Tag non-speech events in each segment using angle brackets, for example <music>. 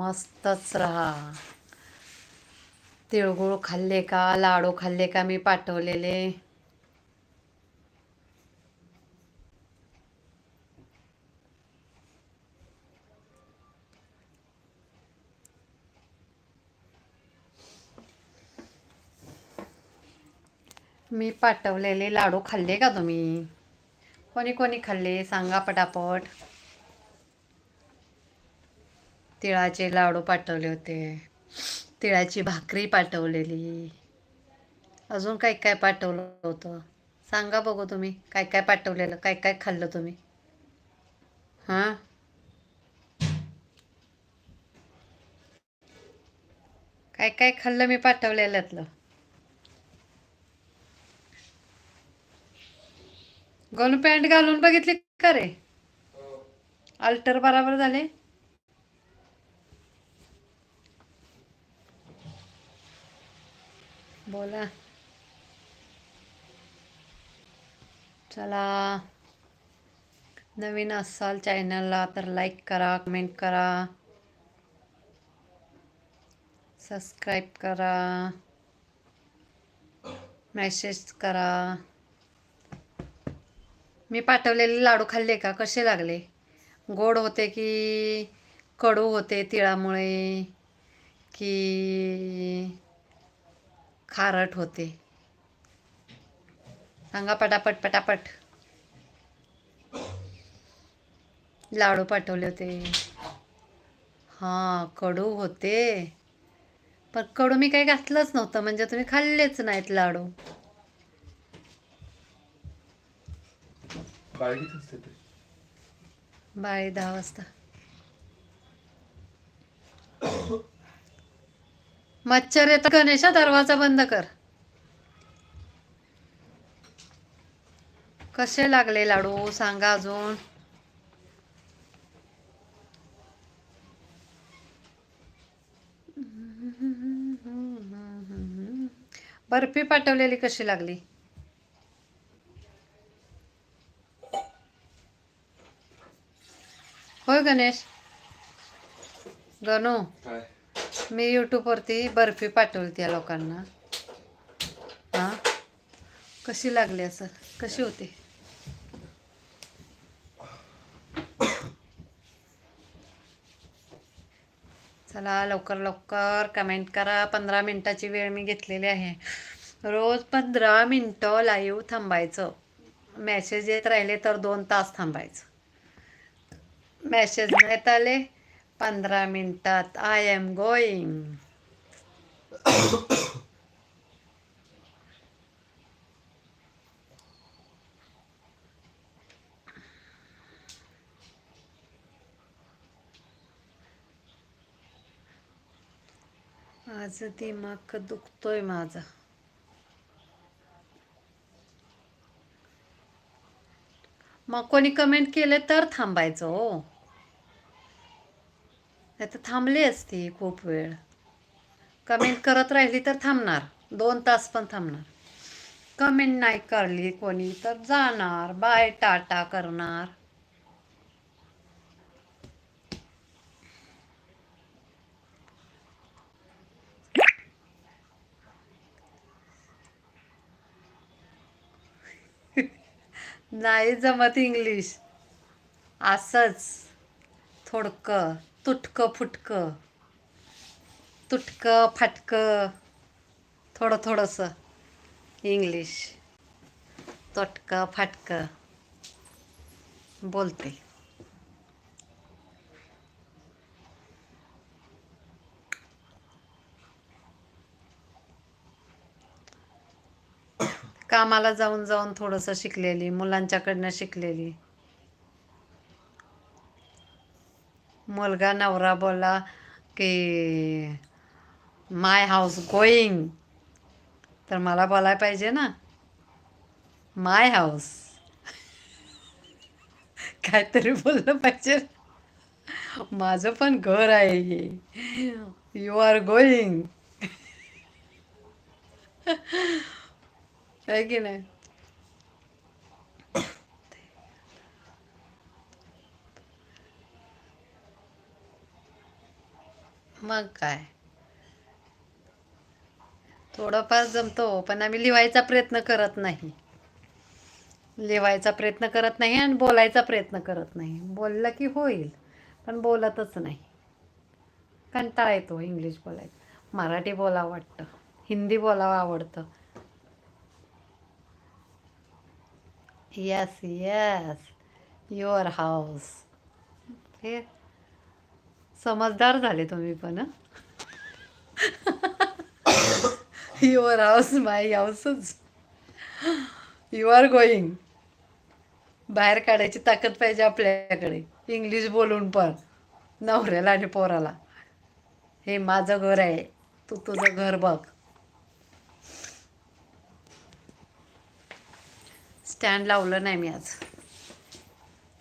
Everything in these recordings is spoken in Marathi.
मस्तच राहा. तिळगुळ खाल्ले का लाडू खाल्ले का मी पाठवलेले. मी पाठवलेले लाडू खाल्ले का तुम्ही? कोणी कोणी खाल्ले? सांगा पटापट. तिळाचे लाडू पाठवले होते. तिळाची भाकरी पाठवलेली. अजून काय काय पाठवलं होतं? सांगा बघू तुम्ही काय काय पाठवलेलं काय काय खाल्लं तुम्ही? हां? काय काय खाल्लं मी पाठवलेल्यातलं? गणू पॅन्ट घालून बघितली का रे? अल्टर बराबर झाले? बोला. चला. नवीन असाल चॅनलला तर लाईक करा कमेंट करा. सबस्क्राईब करा. मेसेज करा. मी पाठवलेले लाडू खाल्ले का? कसे लागले? गोड होते की कडू होते तिळामुळे? की खारट होते. सांगा पटापट पटापट. लाडू पाठवले होते. हां कडू होते. पण कडू मी काही घातलंच नव्हतं म्हणजे तुम्ही खाल्लेच नाहीत लाडू. बाळी दहा वाजता. मच्छर येतं गणेशा दरवाजा बंद कर. कसे लागले लाडू? सांगा अजून. बर्फी पाठवलेली कशी लागली? होय गणेश. गणू. काय? मी यूट्यूबवरती बर्फी पाठवली त्या लोकांना. हां? कशी लागली असं? कशी होती? चला लवकर लवकर कमेंट करा. पंधरा मिनटाची वेळ मी घेतलेली आहे. रोज पंधरा मिनटं लाईव्ह थांबायचं. मॅसेज येत राहिले तर दोन तास थांबायचं. मॅसेज नाहीत आले पंधरा मिनिटात. आय एम गोईंग आज दिमाग दुखतोय माझा. मग कोणी कमेंट केले तर थांबायचं हो. नाही तर थांबली असती खूप वेळ. कमेंट करत राहिली तर थांबणार. दोन तास पण थांबणार. कमेंट नाही करली कोणी तर जाणार. बाय टाटा करणार. <laughs> नाही जमत इंग्लिश. असंच. थोडकं. तुटकं फुटकं. तुटकं फाटकं. थोडं थोडंसं. इंग्लिश तुटकं फाटकं. बोलते. कामाला जाऊन जाऊन थोडंसं शिकलेली मुलांच्याकडनं शिकलेली. मुलगा नवरा बोला की माय हाऊस गोईंग तर मला बोलायला पाहिजे ना. माय हाऊस <laughs> काहीतरी बोललं पाहिजे. माझं पण घर आहे हे. यू आर गोईंग आहे की नाही? मग काय? थोडंफार जमतो हो, पण आम्ही लिहायचा प्रयत्न करत नाही. लिहायचा प्रयत्न करत नाही आणि बोलायचा प्रयत्न करत नाही. बोललं की होईल पण बोलतच नाही. कंटाळा येतो हो इंग्लिश बोलायचं मराठी बोलावं वाटतं हिंदी बोलावं आवडतं. येस येस युअर हाऊस हे समजदार झाले तुम्ही पण युअर हाऊस माय हाऊसच यू आर गोईंग बाहेर काढायची ताकद पाहिजे आपल्याकडे. इंग्लिश बोलून पण. नवऱ्याला आणि पोराला. हे माझं घर आहे. तू तुझं घर बघ. स्टँड लावलं नाही मी आज.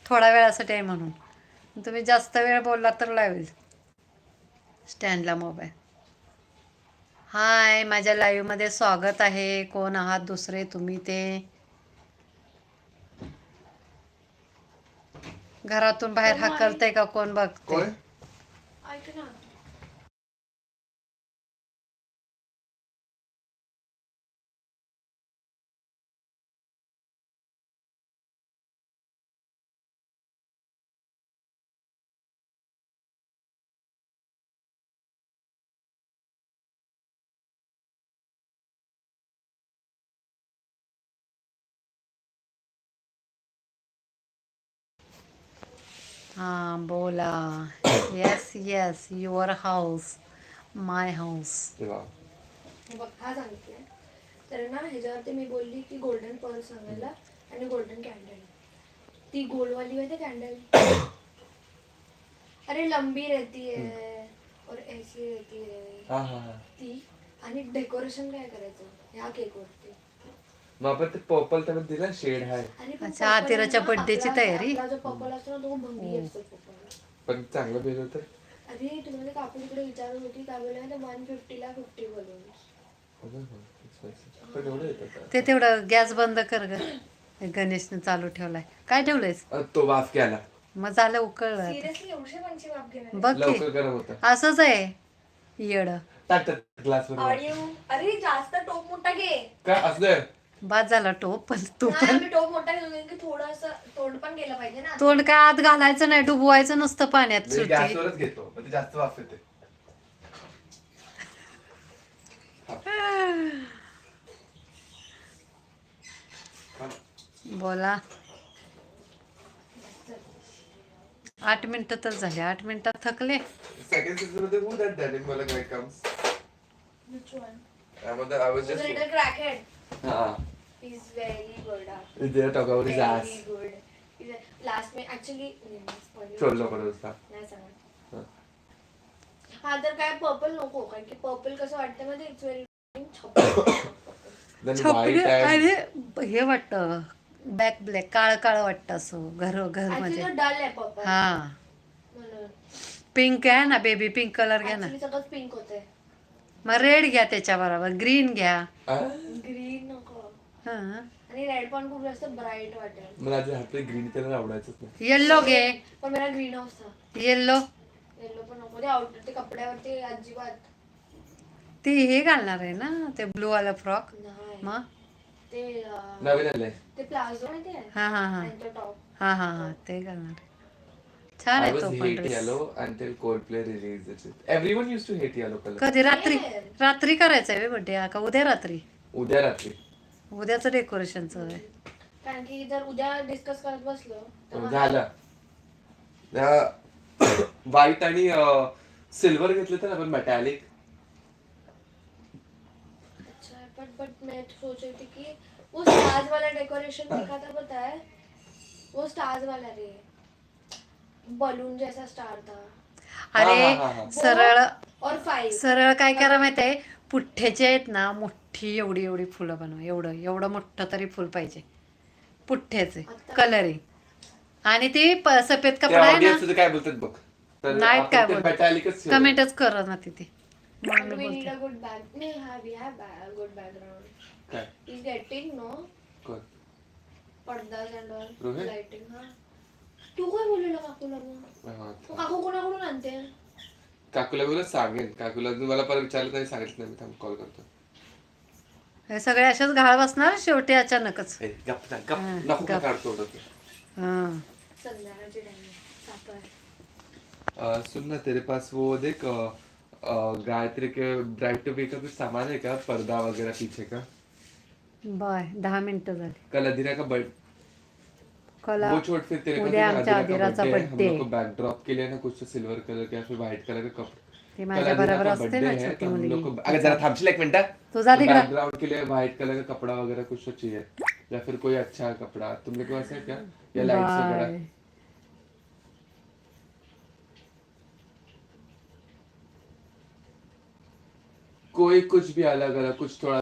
थोडा वेळासाठी आहे म्हणून. तुम्ही जास्त वेळ बोलला तर लावेल स्टँडला मोबाईल. हाय माझ्या लाईव्हमध्ये स्वागत आहे. कोण आहात दुसरे तुम्ही ते? घरातून बाहेर हाकलतंय का कोण बघते? हां बोला yes yes your house my house वा बघ हा सांगितलंय. तर ना ह्याच्यावरती मी बोलली की गोल्डन पर्ल सांगायला आणि गोल्डन कॅन्डल ती गोलवाली माहिती कॅन्डल <coughs> अरे लंबी रहती है और ऐसी रहती है ती. आणि डेकोरेशन काय करायचं? ह्या केक वरती मग आपण ते पर्पल त्याला दिला शेड आहे. अच्छा, आतिराच्या आहे ना, birthday ची आपला- तयारी? आपला जो पर्पल असतो ना तो भंगी असतो पर्पल पण चांगलं बिल होतं अरे तुम्हाला विचारत होती काय वन फिफ्टीला फिफ्टी बलून. हो, expensive. पण एवढं येतं का? ते तेवढं गॅस बंद कर ग. गणेशने चालू ठेवलाय. काय ठेवलंयस? अ, तो वाफ घ्यायला. मग झालं. सिरियसली एवढे पंची घेणार बघ की. लवकर गरम होतं. असंच आहे. येड. टाक ग्लास ऑडिओ अरे जास्त टोप मोठा घे. का असलं बाद झाला टोप पण तू पण आम्ही टोप मोठा घेऊन की थोडस तोंड पण गेलं पाहिजे ना. तोंड काय आत घालायचं नाही डुबवायचं नसतं पाण्यात मी सुटी गॅसवरच घेतो जास्त वाफ येते. बोला. आठ मिनिटं तर झाले आठ मिनिटात थकले. सेकंड सीझनमध्ये मला काय Which one? हा. Is very good. ah. they talk about his ass. Very good. He's a- Last me actually spoiler. सोडलं परत का नाही सांगत. हा. तर काय पर्पल नको कारण की पर्पल कसं वाटतं मध्ये इट्स व्हेरी छपरी आणि हे वाटतं. बॅक ब्लॅक काळ काळ वाटतं असं घर घरमध्ये. तो डल आहे पर्पल हा. म्हणून. पिंक आहे ना बेबी पिंक कलर घ्या ना. पिंक होते मग रेड घ्या त्याच्या बरोबर ग्रीन घ्या नको हा. आणि रेड पण खूप जास्त ब्राईट वाटेल मला आधी हात ग्रीन कलर आवडायचंच नाही. येल्लो घे. पण मेरा ग्रीन हाऊस था येल्लो येलो पण नको. ते आउट ते कपड्यावरती अजिबात. ती हे घालणार आहे ना? ते ब्लू वाला फ्रॉक नाही. मग ते अं, नवीन आलंय. ते प्लाझो माहिती आहे? हा हा हा. टॉप हा हा हा. ते घालणार छान आहे तो पण dress yellow until Coldplay released it. Everyone used to hate yellow color. कधी? रात्री. रात्री करायचं आहे बड्डे. का उद्या रात्री. उद्या रात्री. उद्याचं डेकोरेशनचं आहे कारण की जर उद्या डिस्कस करत बसलो तर मग- झालं. व्हाईट <coughs> आणि सिल्वर घेतले तर आपण मेटॅलिक अच्छा बट बट मैं तो सोच रही थी कि वो स्टार्स वाला डेकोरेशन देखा था पता है? वो स्टार्स वाला रे। बलून जैसा स्टार था। अरे हा, हा, हा. सरळ और फाइव सरळ काय करा माहिती आहे पुठ्ठ्याचे आहेत ना मोठी एवढी एवढी फुलं बनवा. एवढं एवढं मोठं तरी फुल पाहिजे. पुठ्ठ्याचे कलरिंग. आणि ती प- सफेद कपडा आहे ना काय बोलतात बघ. नाही काय कमेंटच कर ना तिथे. मग and मी we need बोलते. a good back we have we have a good background. काय? He's getting no? कोण? पडदास and all रोहित? lighting हा. तू काय बोललेला काकूला मग हा, मग काकू कोणाकडून आणते? काकूला बोला सांगेन. काकूला मला परत विचारलं तरी सांगितलं नाही मी थांब कॉल करतो. हे सगळे अशाच घाळ बसणार शेवटी अचानकच ए, गप ना, गप. हा, नको गप. काढतो डोकं. हां संध्याकाळची टाइम सापड अ, सुन ना तेरे पास वो देख अ, अ, गायत्री के ब्राइड टू का कुछ सामान है क्या पर्दा वगैरह पीछे का बाय दहा मिनिटं झाली कल अधीरा का बर्थ कला वो छोड़ फिर तेरे उद्या का आमच्या अधीराचा birthday है, हम. लोग को बैकड्रॉप के लिए ना कुछ सिल्वर कलर का या फिर व्हाइट कलर का कपड़ा ती माझ्या बरोबर असते ना छोटी हम लोग को मुलगी अगर जरा थांबशील एक मिनट तू जा तिकडं. बैकग्राउंड के लिए व्हाइट कलर का कपड़ा वगैरह कुछ तो चाहिए या फिर कोई अच्छा कपड़ा तुम लोग के पास है क्या? या लाइट्स वगैरह? कोई कुछ भी अलग अलग कुछ थोड़ा